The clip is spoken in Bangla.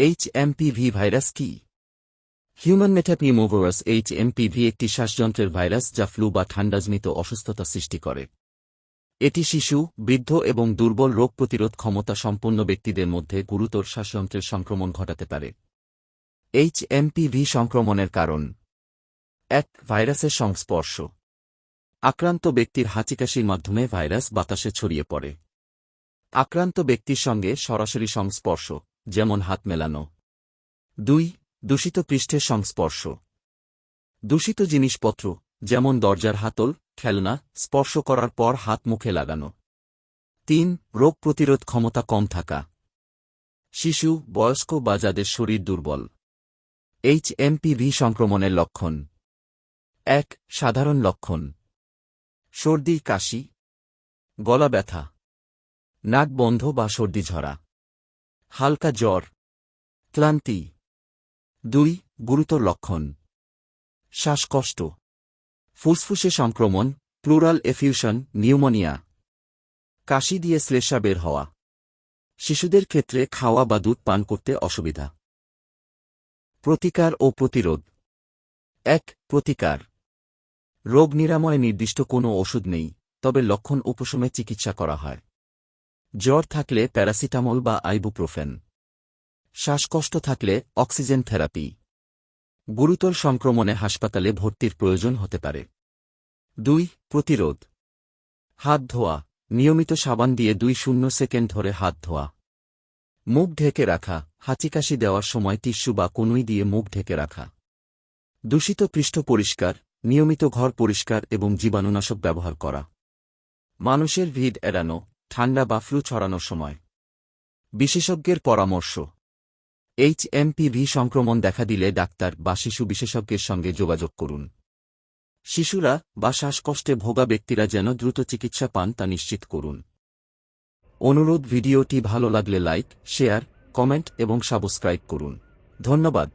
এইচএমপিভি ভাইরাস কি? হিউম্যান মেটাপিমোভারাস এইচএমপিভি একটি শ্বাসযন্ত্রের ভাইরাস যা ফ্লু বা ঠান্ডাজনিত অসুস্থতা সৃষ্টি করে। এটি শিশু, বৃদ্ধ এবং দুর্বল রোগ প্রতিরোধ ক্ষমতা সম্পন্ন ব্যক্তিদের মধ্যে গুরুতর শ্বাসযন্ত্রের সংক্রমণ ঘটাতে পারে। এইচএমপিভি সংক্রমণের কারণ। এক ভাইরাসের সংস্পর্শ। আক্রান্ত ব্যক্তির হাঁচিকাশির মাধ্যমে ভাইরাস বাতাসে ছড়িয়ে পড়ে। আক্রান্ত ব্যক্তির সঙ্গে সরাসরি সংস্পর্শ। যেমন হাত মেলানো। দুই, দূষিত পৃষ্ঠের সংস্পর্শ। দূষিত জিনিসপত্র, যেমন দরজার হাতল, খেলনা, স্পর্শ করার পর হাত মুখে লাগানো। তিন, রোগ প্রতিরোধ ক্ষমতা কম থাকা। শিশু, বয়স্ক বা যাদের শরীর দুর্বল। এইচএমপিভি সংক্রমণের লক্ষণ। এক, সাধারণ লক্ষণ। সর্দি কাশি। গলা ব্যথা। নাক বন্ধ বা সর্দি ঝরা। হালকা জ্বর, ক্লান্তি। দুই, গুরুতর লক্ষণ। শ্বাসকষ্ট, ফুসফুসে সংক্রমণ, প্লুরাল এফিউশন, নিউমোনিয়া। কাশি দিয়ে শ্লেষা বের হওয়া। শিশুদের ক্ষেত্রে খাওয়া বা দুধ পান করতে অসুবিধা। প্রতিকার ও প্রতিরোধ। এক, প্রতিকার। রোগ নিরাময়ে নির্দিষ্ট কোনো ওষুধ নেই, তবে লক্ষণ উপশমে চিকিৎসা করা হয়। জ্বর থাকলে প্যারাসিটামল বা আইবুপ্রোফেন। শ্বাসকষ্ট থাকলে অক্সিজেন থেরাপি। গুরুতর সংক্রমণে হাসপাতালে ভর্তির প্রয়োজন হতে পারে। দুই, প্রতিরোধ। হাত ধোয়া। নিয়মিত সাবান দিয়ে দুই শূন্য সেকেন্ড ধরে হাত ধোয়া। মুখ ঢেকে রাখা। হাঁচিকাশি দেওয়ার সময় টিস্যু বা কনুই দিয়ে মুখ ঢেকে রাখা। দূষিত পৃষ্ঠ পরিষ্কার, নিয়মিত ঘর পরিষ্কার এবং জীবাণুনাশক ব্যবহার করা। মানুষের ভিড় এড়ানো। ঠান্ডা বা ফ্লু ছড়ানোর সময়। বিশেষজ্ঞের পরামর্শ। এইচএমপিভি সংক্রমণ দেখা দিলে ডাক্তার বা শিশু বিশেষজ্ঞের সঙ্গে যোগাযোগ করুন। শিশুরা বা শ্বাসকষ্টে ভোগা ব্যক্তিরা যেন দ্রুত চিকিৎসা পান তা নিশ্চিত করুন। অনুরোধ, ভিডিওটি ভালো লাগলে লাইক, শেয়ার, কমেন্ট এবং সাবস্ক্রাইব করুন। ধন্যবাদ।